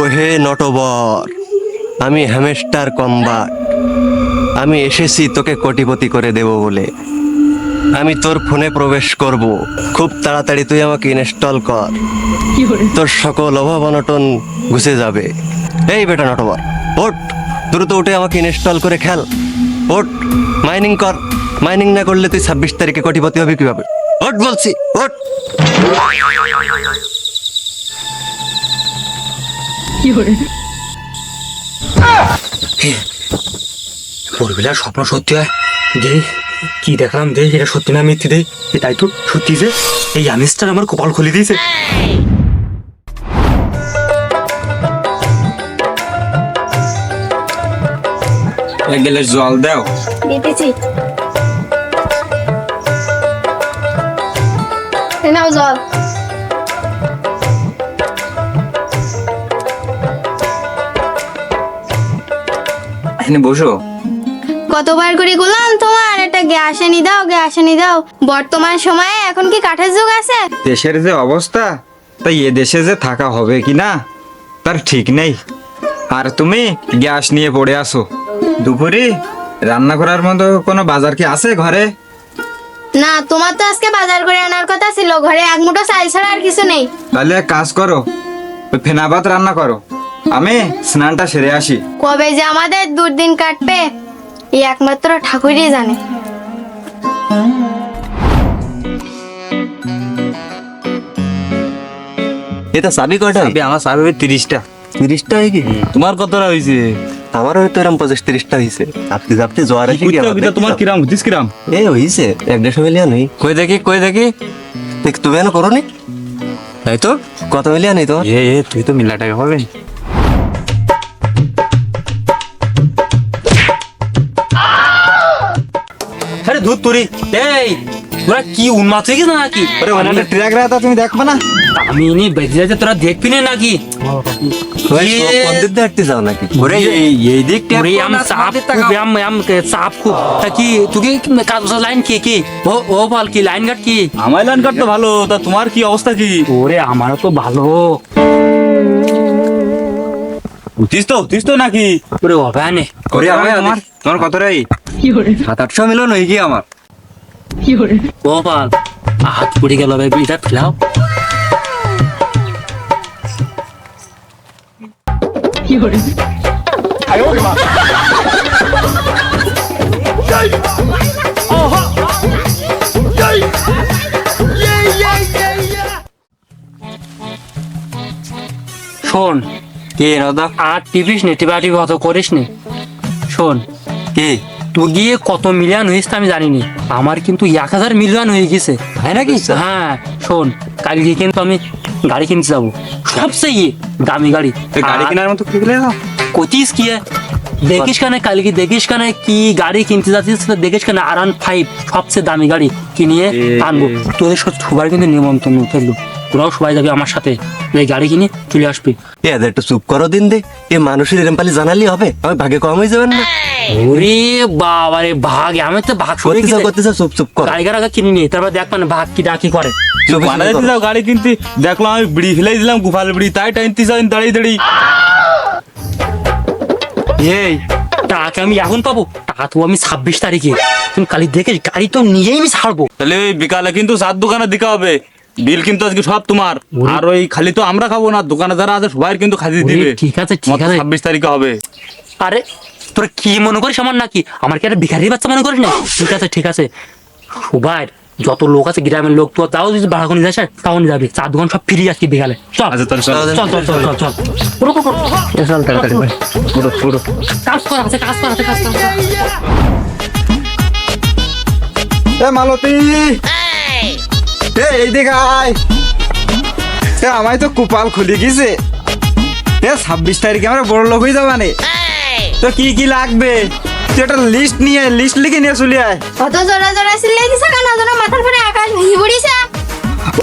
ওহে নটবর আমি hamster combat আমি এসেছি তোকে কোটিপতি করে দেব বলে। আমি তোর ফোনে প্রবেশ করব। খুব তাড়াতাড়ি তুই আমাকে ইনস্টল কর। তোর সকল অভাব অনটন ঘুষে যাবে। এই বেটা নটবর ওট দ্রুত উঠে আমাকে ইনস্টল করে খেল। ওট মাইনিং কর। মাইনিং না করলে তুই ছাব্বিশ তারিখে কোটিপতি হবি কীভাবে? ওট বলছি ওট ভোরবেলা স্বপ্ন সত্যি হয়। যে কি দেখলাম যে এটা সত্যি না মিথ্যে দে তাই তো, সত্যি যে, এই আমিষটার আমার কপাল খুলে দিয়েছে। গেলে জল দাও। দিতেছি। নাও জল। এখানে বসো। কতবার করে বললাম তোমার একটা গ্যাস এনে দাও গ্যাস এনে দাও। বর্তমান সময়ে এখন কি কাঠের যুগ আছে? দেশের যে অবস্থা তাই এ দেশে যে থাকা হবে কি না তার ঠিক নেই। আর তুমি গ্যাস নিয়ে পড়ে আসো দুপুরে রান্না করার মতো কোনো বাজার কি আছে ঘরে? না তোমার তো আজকে বাজার করে আনার কথা ছিল। ঘরে এক মুঠো চাল ছাড়া আর কিছু নেই। তাহলে এক কাজ করো ওই ফেনা ভাত রান্না করো। আমি স্নানটা সেরে আসি। কবে যে আমাদের দুর্দিন কাটবে এই একমাত্র ঠাকুরই জানে। এটা চাবি কয়টা? তবে আমার সাহেবের তিরিশটা। তিরিশটা হয়ে কি? তোমার কতটা হয়েছে আমারও হয়তো এরকম পঁচিশ তিরিশটা হয়েছে আপনি আপনি কি আবার তোমার কিরাম হতিস কিরাম? এ হয়েছে এক দেড়শো মিলিয়ন হই। কই দেখি কই দেখি? দেখ তুমি এনে করো নি। তাই তো। কত মিলিয়ন এই এ এ তুই তো মিলাটাকে হবে আরে তুরি এই তোরা কি উন্মাদ হয়ে গেছে নাকি? ওরে ওখানে ট্র্যাক রাখা তুমি দেখবা না? আমি এনে বেঁচে যাচ্ছে তোরা দেখবি না নাকি? তোমার কি অবস্থা কি? ওরে আমারও তো ভালো। উঠিস তো উঠিস তো নাকি? ওরে অবানে ওরে আমার তোমার কত রে? সাত আটশো মিলন হয়ে গিয়ে আমার। বল হাত পড়ে গেল ভাই এটা ফেলাও শোন কে নদা আর টিপিস নি টিপা টিপি অত করিস নি। শোন কি? তুই গিয়ে কত মিলিয়ন হয়েছে আমি জানিনি। আমার কিন্তু এক হাজার মিলিয়ন হয়ে গেছে। তাই নাকি? হ্যাঁ শোন কালকে কিন্তু আমি গাড়ি কিনতে যাব। সবচেয়ে দামি গাড়ি। গাড়ি কেনার মতো কি গেলে কতিস কি? দেখিস কানে কালকে দেখিস কানে কি গাড়ি কিনতে যাচ্ছিস দেখিস কানে? আর ফাইভ সবচেয়ে দামি গাড়ি কিনিয়ে আনব। তোদের সব সবার কিন্তু নিমন্ত্রণ ফেলল তোরাও সবাই যাবে আমার সাথে। এই গাড়ি কিনে চলে আসবি। এ এদের একটু চুপ করো দিন দে এ মানুষের এরম পালি জানালি হবে। আমি ভাগে কম হয়ে যাবেন না। ওরে বাবারে ভাগ। আমি তো ভাগ চুপ চুপ কর। গাড়ি গাড়ি কিনে নি তারপর দেখ মানে ভাগ কি ডাকি করে। বানাইতে যাও গাড়ি কিনতে। দেখলাম আমি বিড়ি ফেলাই দিলাম গুফাল বিড়ি। তাই টাইনতে যাও দাঁড়িয়ে দাঁড়িয়ে। এই টাকা আমি এখন পাবো। টাকা তো আমি ছাব্বিশ তারিখে। তুমি কালি দেখে গাড়ি তো নিজেই আমি ছাড়বো। তাহলে ওই বিকালে কিন্তু চার দোকানে দিতে হবে। বিল কিন্তু আজকে সব তোমার। আর ওই খালি তো আমরা খাব না দোকানে যারা আছে সবাই কিন্তু খালি দিবে। ঠিক আছে ঠিক আছে। ছাব্বিশ তারিখে হবে। আরে তোরা কি মনে করিস আমার নাকি? আমার কি একটা ভিখারি বাচ্চা মনে করিস না ঠিক আছে ঠিক আছে। সবাই যত লোক আছে গ্রামের লোক তো তাও যদি ভাড়া করে যাস তাও নিয়ে যাবে। চার দোকান সব ফ্রি আজকে বিকালে। চল। আচ্ছা চল। চল চল চল চল উঠো। চল তাড়াতাড়ি। কাজ কর আছে কাজ কর আছে কাজ কর এ মালতী। এ এ আমায় তো কুপাল খুলে গেছে। এ ছাব্বিশ তারিখে আমরা বড় লোক হয়ে যাবানে। তো কি কি লাগবে? তুই একটা লিস্ট নিয়ে লিস্ট লিখে নিয়ে চলে আয়। অত জোরা জোরা সিলাই দিছে কেন? যেন মাথার পরে আকাশ ভেঙে পড়িছে।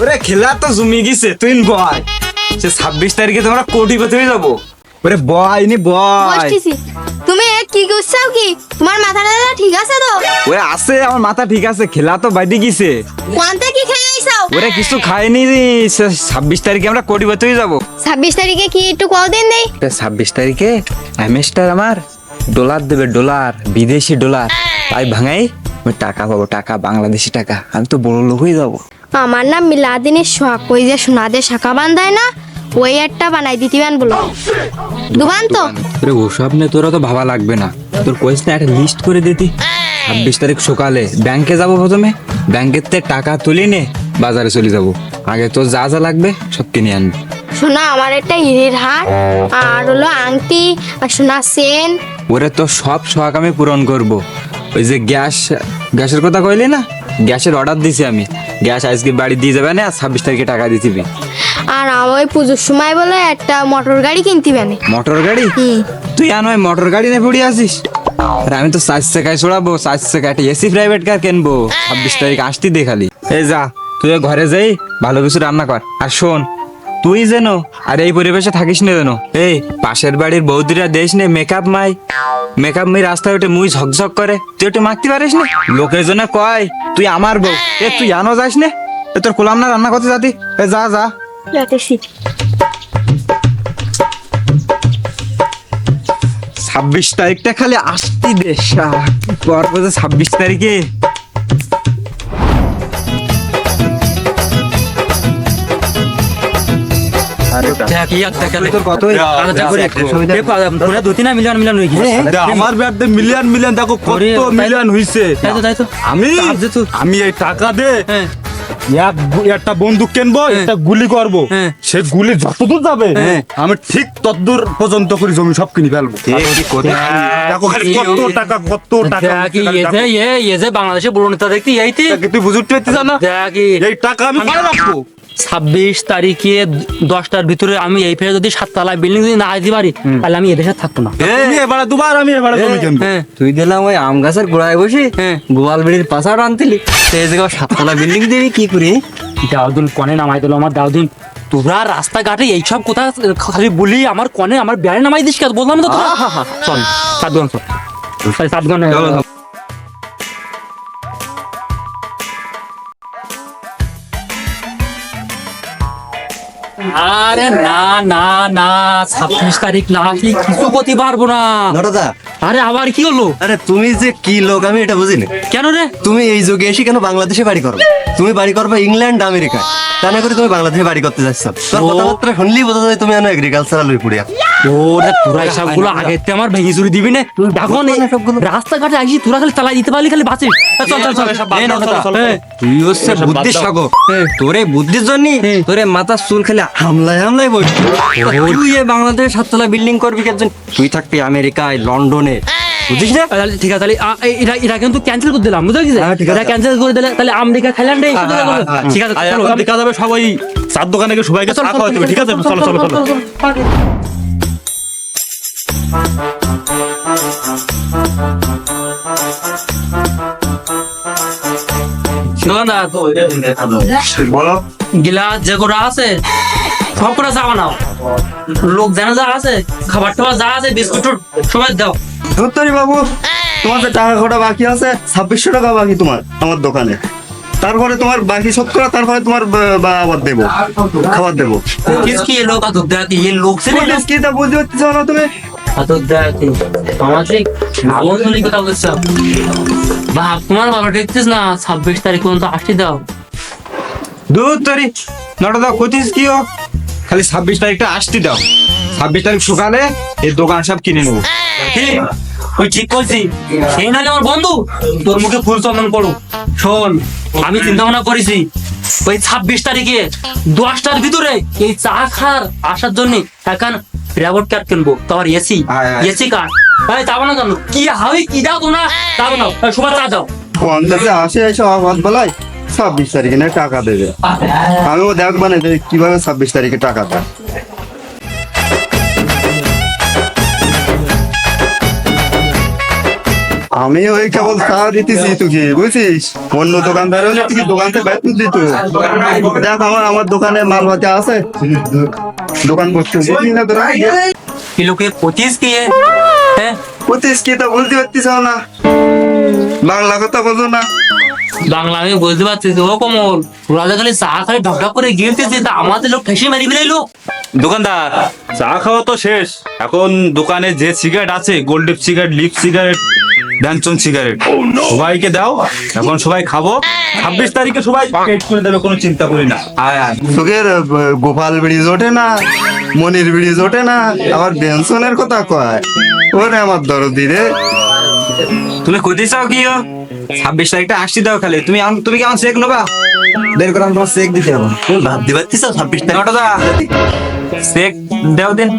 ওরে খেলা তো জমি গেছে তুই বয়। সে ছাব্বিশ তারিখে তোমরা কোটিপতি হয়ে যাব। ওরে বয় নি বয়। তুমি কি করছাও কি? তোমার মাথাটা ঠিক আছে তো? ওরে আছে আমার মাথা ঠিক আছে খেলা তো বাইরে গেছে। কি ওরে কিছু খাইনি ছাব্বিশ তারিখে আমরা কোটিপতি যাব। ছাব্বিশ তারিখে কি একটু কদিন দেই? ছাব্বিশ তারিখে এমএসটার আমার ডলার দেবে ডলার বিদেশি ডলার। তাই ভাঙাই আমি টাকা পাবো টাকা বাংলাদেশি টাকা। আমি তো বড় লোক হয়ে যাব। আমার নাম মিলাদিনের শখ ওই যে সোনাদের শাখা বান্ধায় না ওই একটা বানাই দিতিবেন বলো। দুবান তো? রে ওসব নিয়ে তোরা তো ভাবা লাগবে না। তোর কইস না একটা লিস্ট করে দিতি। ছাব্বিশ তারিখ সকালে ব্যাংকে যাব প্রথমে। ব্যাংকের থেকে টাকা তুলে নে বাজারে চলে যাব। আগে তোর যা যা লাগবে সব কিনে আনবি। শোনা আমার একটা হিরের হার আর হলো আংটি আর সোনা। চেন ওরে তো সব শখ আমি পূরণ করব। ওই যে গ্যাস গ্যাসের কথা কইলি না? গ্যাসের অর্ডার দিছি আমি। গ্যাস আজকে বাড়ি দিয়ে যাবে না আর ছাব্বিশ তারিখে টাকা দিয়ে দিবি। আর আমার পুজোর সময় বলে একটা মোটর গাড়ি কিনতিবেন মোটর গাড়ি? তুই আর নয় মোটর গাড়ি নিয়ে পড়ে আসিস আর আমি তো চার চাকায় ছড়াবো চার চাকায় একটা এসি প্রাইভেট কার কিনবো। ছাব্বিশ তারিখ আসতি দেখালি এই যা। তুই ঘরে যাই ভালো কিছু রান্না কর। আর শোন তুই যেন আর এই পরিবেশে থাকিস না যেন। এই পাশের বাড়ির বৌদিরা দেশ নে মেকআপ মাই মেকআপ মাই রাস্তায় ওঠে মুই ঝকঝক করে। তুই ওটা মাখতে পারিস না? লোকের জন্য কয় তুই আমার বউ। এ তুই জানো যাস না। এ তোর কোলাম না রান্না করতে যাতি। এ যা যা। যাতেছি ছাব্বিশ তারিখটা খালি আসতি দে পর ছাব্বিশ তারিখে? আমার ব্যাটে মিলিয়ন মিলিয়ন দেখো কত মিলিয়ন হইছে। তাই তো তাই তো। আমি এই টাকা দে হ্যাঁ। একটা বন্দুক কিনবো একটা গুলি করব। হ্যাঁ। সে গুলি যতদূর যাবে আমি ঠিক ততদূর পর্যন্ত করে জমি সব কিনে ফেলব। কত টাকা কত বাংলাদেশে বড় নেতা দেখতি তুই বুঝতে এই টাকা আমি রাখব। ছাব্বিশ তারিখে দশটার ভিতরে আমি এই ফেরে যদি সাততলা বিল্ডিং যদি না দিতে পারি তাহলে আমি এদেশে থাকব না। তুমি এবারে দুবার আমি এবারে কিনবো হ্যাঁ। তুই দিলাম ওই আম গাছের গোড়ায় বসে হ্যাঁ। গোয়াল বেড়ির পাশার আনতিলি। সেই জায়গায় সাততলা বিল্ডিং দিবি কি করি? দাউদিন কনে নামাই দিল আমার দাউদিন তোরা রাস্তাঘাটে এইসব কথা খালি বলি আমার কনে আমার বেড়ে নামাই দিস বললাম তো তোরা। চল তাহলে সাতগণ আরে না না না ছাব্বিশ তারিখ না কিছু করতে পারব না নটদা আরে আবার কি হলো? আরে তুমি যে কি লোক আমি এটা বুঝিনি। কেন রে? তুমি এই যুগে এসে কেন বাংলাদেশে বাড়ি করবে? তুমি বাড়ি করবে ইংল্যান্ড আমেরিকা তা না করে তুমি বাংলাদেশে বাড়ি করতে যাচ্ছ। তোর কথাবার্তা শুনলেই বোঝা যায় তুমি এগ্রিকালচারাল হয়ে পড়িয়া। ওরে তোরা সবগুলো আগে থেকে আমার ভেঙে চুরি দিবি না। এখন এই রাস্তাঘাটে আসি তোরা খালি চালাই দিতে পারলি খালি বাঁচিস চল চল চল। তুই হচ্ছে বুদ্ধির সাগর তোরে বুদ্ধির জন্য তোরে মাথার চুল খালি হামলায় হামলায় বসে তুই এ বাংলাদেশে সাততলা বিল্ডিং করবি কেন তুই থাকবি আমেরিকায় লন্ডনে বুঝিস না? তাহলে ঠিক আছে তাহলে এটা এটা কিন্তু ক্যান্সেল করে দিলাম হ্যাঁ, এটা ক্যান্সেল করে দিলে তাহলে আমেরিকা থাইল্যান্ডে হ্যাঁ। হ্যাঁ, ঠিক আছে এখন দেখা যাবে সবাই চার দোকানে গিয়ে সবাইকে চা খাওয়াতে হবে, ঠিক আছে? চলো চলো চলো বলো। গিলাস যে কটা আছে সব কটা চা বানাও। লোক জানা যা আছে খাবার টাবার যা আছে বিস্কুট সবাই দাও। বাবু তোমার টাকা কটা বাকি আছে ছাব্বিশশো টাকা বাকি তোমার আমার দোকানে। তারপরে তোমার বাকি শতকরা তারপরে তোমার আবার দেবো খাবার দেবো। বুঝতে না তুমি? আদর কথা তোমার না? 26 তারিখ পর্যন্ত আসছি দাও। দু তরি নটা দা কতিস কিও খালি ছাব্বিশ তারিখটা আসতে দাও। ছাব্বিশ তারিখ সকালে এই দোকান সব কিনে নেব। ঠিক করছি। সেই আমার বন্ধু তোর মুখে ফুল চন্দন পড়ো শোন আমি চিন্তা ভাবনা করেছি ওই ছাব্বিশ তারিখে দশটার ভিতরে এই চা খার আসার জন্য এখন রেবট কার্ড কিনবো। তোমার এসি। এসি কার্ড তাই যাব না কেন? কি হাবি কি দাও তোমরা? যাব না সবাই চা দাও। পঞ্চাশে আসে এসে বেলায় ছাব্বিশ তারিখে না টাকা দেবে? আমিও দেখব না কীভাবে ছাব্বিশ তারিখে টাকা দেয়। আমি ওই কেবল খাওয়া দিতেছি তুকে বুঝছিস? অন্য দোকানদার হলে তুই দোকান থেকে বাইর দিত? দেখ আমার আমার দোকানে মাল মালপাতি আছে। দোকান করতে না পঁচিশ কি হ্যাঁ? পঁচিশ কি তো বলতে পারতিস না। বাংলা কথা বলতো না। বাংলা আমি বুঝতে পারছি ও কমল যে খালি চা খালি ঢক ঢক করে গিলতেছে তা আমাদের লোক ঠেসে মারি ফেলাইলো দোকানদার চা খাওয়া তো শেষ। এখন দোকানে যে সিগারেট আছে গোল্ডেপ সিগারেট লিপ সিগারেট ড্যানসন সিগারেট সবাইকে দাও এখন সবাই খাব। ছাব্বিশ তারিখে সবাই পেট করে দেবে কোনো চিন্তা করি না। তোকের গোপাল ব্রিজ ওঠে না মনির ব্রিজ ওঠে না আবার বেনসনের কথা কয়। ওরে আমার দরদি রে তুমি কইতে চাও কি ও? ছাব্বিশ তারিখটা আসছি দাও খালি। তুমি তুমি কি আমার চেক নেবা? বের করে আমি তোমার চেক দিতে হবে তুমি ভাবতে পারছিস ছাব্বিশ তারিখ? নটা দা। চেক দেও দিন।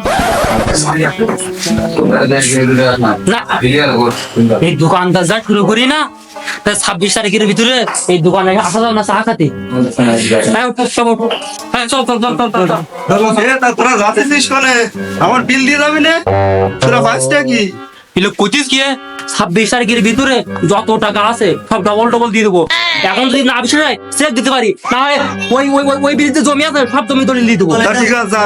এই দোকানদার যা শুরু করি না তা ছাব্বিশ তারিখের ভিতরে এই দোকানে আসা যাও না চা খাতে? আমার বিল দিয়ে যাবি না? তোরা পাঁচটা কি? এগুলো কচিস কি ছাব্বিশ তারিখের ভিতরে যত টাকা আছে সব ডবল ডবল দিয়ে দেবো এখন যদি না বিষয় হয় সেফ দিতে পারি তাহলে ওই ওই ওই ওই বিরুদ্ধে জমি আছে সব জমি দলিল দিয়ে দেবো ঠিক আছে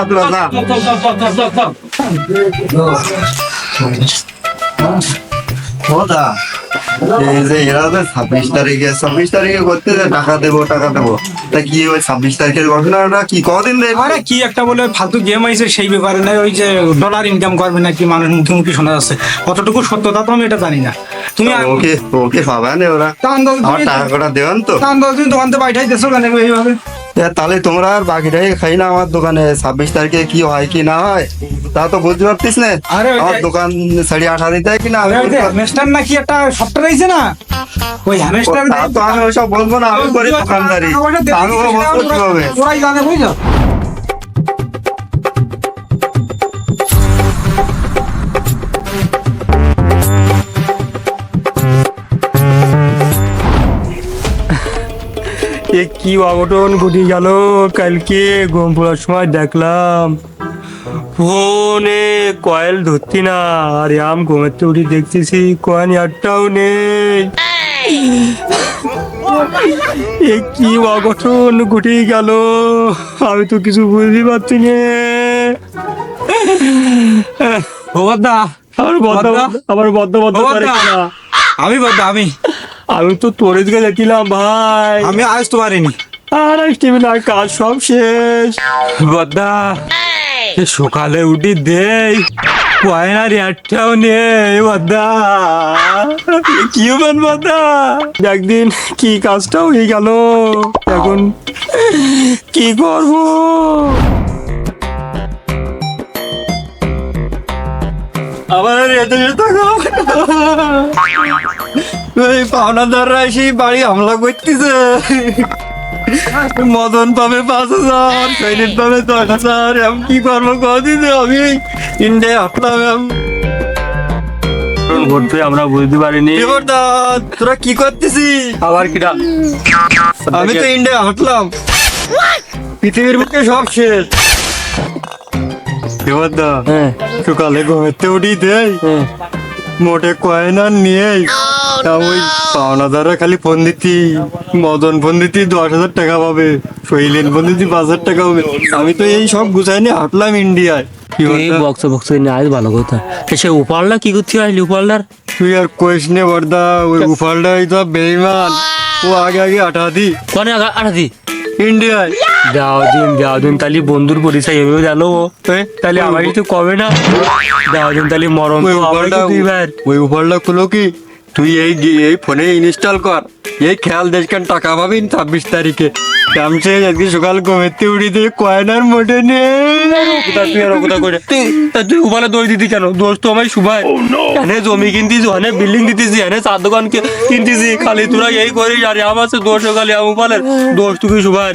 ওদা এই যে এরা যে ছাব্বিশ তারিখে ছাব্বিশ তারিখে করতে যে টাকা দেবো টাকা দেবো তা কি ওই ছাব্বিশ তারিখের ঘটনাটা কি? কদিন রে? আরে কি একটা বলে ফালতু গেম আইছে সেই ব্যাপারে না ওই যে ডলার ইনকাম করবে নাকি মানুষ মুখে মুখে শোনা যাচ্ছে। কতটুকু সত্যতা তো আমি এটা জানি না। তুমি ওকে ওকে পাবা না ওরা তা আমার টাকা কটা দেবেন তো। তা তুমি দোকানতে পাঠাই দেছো কেন এইভাবে তাহলে তোমরা আর বাকিটাই খাই না আমার দোকানে। ছাব্বিশ তারিখে কি হয় কি না হয় তা তো বুঝতে পারতিস না। আমার দোকান সাড়ে আঠা দিতে কি না? আমি আরে ওই যে বুঝতে পার- হ্যামস্টার নাকি একটা সফটওয়্যার রয়েছে না? ওই হ্যামেস্টার তা তো আমি ওইসব বলব না আমি করি দোকানদারি। আমি বলব হবে ওরাই জানে বুঝছ? এ কি অঘটন ঘটে গেল? কালকে ঘুম পড়ার সময় দেখলাম ফোনে কয়েল ধরতি না আর আম ঘুমাতে উঠে দেখতেছি কয়েন একটাও নেই। এ কি অঘটন ঘটে গেল? আমি তো কিছু বুঝতে পারছি না। আমার বদ্ধ? আমার বদ্ধ বদ্ধ করে আমি বদ্দা আমি। আমি তো তোর দিকে দেখছিলাম ভাই। আমি আজ তো পারিনি। আর টিভি না কাজ সব শেষ। বদ্দা এ সকালে উঠি দেই কয়নার একটাও নেই বদ্দা। কি হবেন বদ্দা? একদিন কি কাজটা হয়ে গেল। এখন কি করব? আবার এতে থাকো ওই পাওনাদাররা এসে বাড়ি হামলা করতেছে। মদন পাবে পাঁচ হাজার সৈনিক পাবে দশ হাজার এম কি করব কদিন আমি ইন্ডিয়া হাঁটলাম এম। ঘটবে আমরা বুঝতে পারিনি। তোরা কি করতেছিস? আবার কিটা? আমি তো ইন্ডিয়া হাঁটলাম পৃথিবীর বুকে সব শেষ। দেবদা হ্যাঁ। সকালে ঘুমেতে উঠি দেয় হ্যাঁ। মোটে কয়েন তা ওই পাওনাদাররা খালি ফোন দিতি। মদন ফোন দিতি দশ হাজার টাকা পাবে। শৈলেন ফোন দিতি পাঁচ হাজার টাকা পাবে। আমি তো এই সব গুছাই নিয়ে হাঁটলাম ইন্ডিয়ায়। এই বক্স বক্স নিয়ে আজ ভালো কথা। সে কি করতে আসলি উপালটার তুই আর নে বর্দা। ওই তো বেইমান। ও আগে আগে আঠা দি। কনে আঠাদি ইন্ডিয়ায়। দাও দিন দাও দিন তাহলে বন্ধুর পরিচয় এভাবে জানো ও। তাহলে আমাকে তো কবে না? দাও দিন তাহলে মরম ওই ওই উফালটা খুলো কি? তুই এই এই ফোনে ইনস্টল কর। এই খেয়াল দেশ টাকা পাবি ছাব্বিশ তারিখে। কামছে আজকে সকাল ঘুমেতে উড়ি দিয়ে কয়নার মোটে তুই উপালে দই দিতি কেন? দোষ তো আমায় সুভাই এনে জমি কিনতিস এনে বিল্ডিং দিতেছি এনে চার দোকান কি- কিনতিছি। খালি তোরা এই করিস আর আমার আছে দোষ খালি আম উপালের। দোষ তুই সুভাই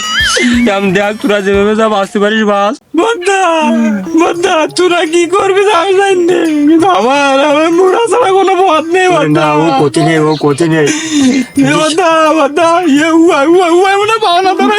আম দেখ তোরা যেভাবে যা বাঁচতে পারিস বাস বদ্দা বদ্দা তোরা কি করবি আমি জানি আমার আমার মুড়া ছাড়া কোনো পথ নেই না ও কোচে নেই ও কোচে নেই। ইয়ে উয়া উয়া উয়া মনে পাও না তোরা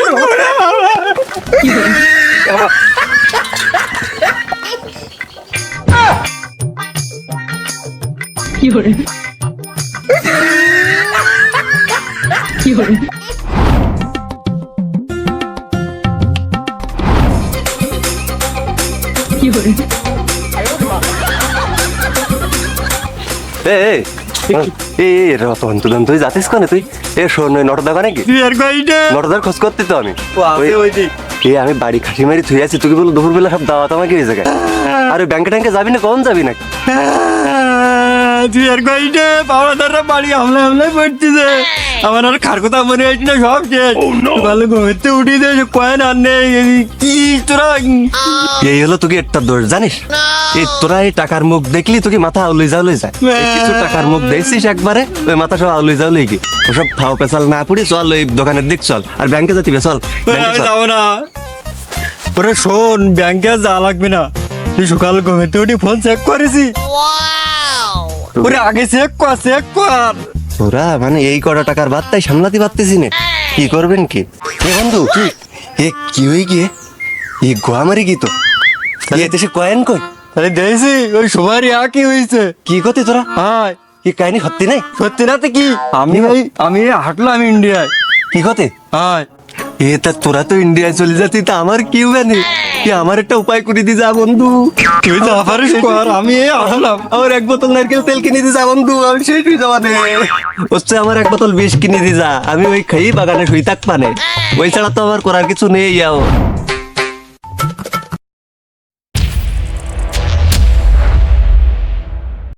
এ রতন তুদন তুই যাতিস কোনে তুই? এ শোন ওই নটর দোকানে কি? খোঁজ করতে তো আমি। এ আমি বাড়ি খাসি মারি থুই আছি তুই বলো দুপুরবেলা সব দাওয়াত আমাকে কেন আরে ব্যাংকে ট্যাঙ্কে যাবি না কখন যাবি না তুই আর কইটা পাওয়াদাররা বাড়ি হামলা হামলায় পড়তেছে আমার আর খার কথা মনে হচ্ছে না সব শেষ। ভালো ঘুরতে উঠি দে কয়েন আর নেই কি তোরা? এই হলো তোকে একটা দোষ জানিস? এই তোরা এই টাকার মুখ দেখলি তোকে মাথা আউলি যাওলি যায়। কিছু টাকার মুখ দেখছিস একবারে? ওই মাথা সব আউলি যাওলি কি? ওসব ফাও পেছাল না পড়ি চল ওই দোকানের দিক চল। আর ব্যাংকে যাতি চল। চল। যাব না। ওরে শোন ব্যাংকে যা লাগবে না। তুই সকাল ঘুমেতে উঠি ফোন চেক করেছি ওরে আগে চেক কর চেক কর। তোরা মানে এই কটা টাকার বার্তাই সামলাতে পারতেছি না। কি করবেন কি? এ বন্ধু কি? এ কি হয়ে গিয়ে? এ গোয়া মারি কি তো? এ দেশে কয়েন কই? তাহলে দেখছি ওই সবারই একই হয়েছে কি করতে তোরা? হাই কি কাহিনী সত্যি নাই? সত্যি না তো কি? আমি আমি হাঁটলাম ইন্ডিয়ায়। কি করতে হাই এ তা তোরা তো ইন্ডিয়ায় চলে যাচ্ছি তা আমার কি জানি কি আমার একটা উপায় করে দি যা বন্ধু। তুই যা পারিস কর আমি এই আসলাম আমার এক বোতল নারকেল তেল কিনে দি যা বন্ধু আমি শেষ হয়ে যাওয়া নে হচ্ছে আমার এক বোতল বিষ কিনে দি যা আমি ওই খাই বাগানে শুই থাক পানে ওই ছাড়া তো আমার করার কিছু নেই যাও